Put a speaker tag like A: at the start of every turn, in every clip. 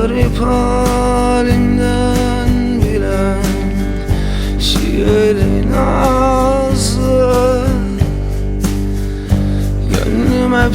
A: Garip halimden bilen Şiirin ağzı Gönlüm hep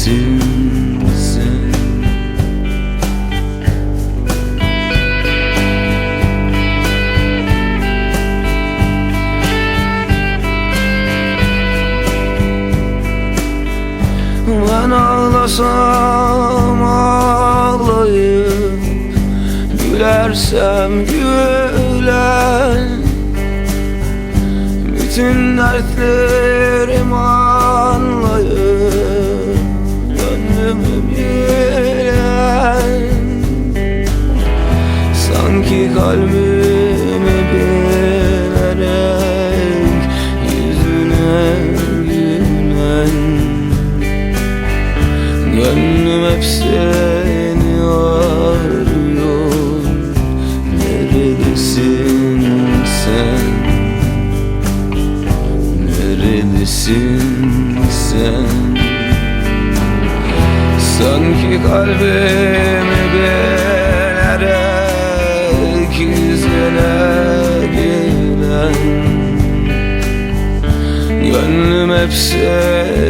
A: Ben ağlasam ağlayıp Gülersem gülen Bütün dertlerimi anlayıp Gönlüm hep seni arıyor. Neredesin sen? Neredesin sen? Sanki kalbimi bilerek Yüzüne gülen Gönlüm hep seni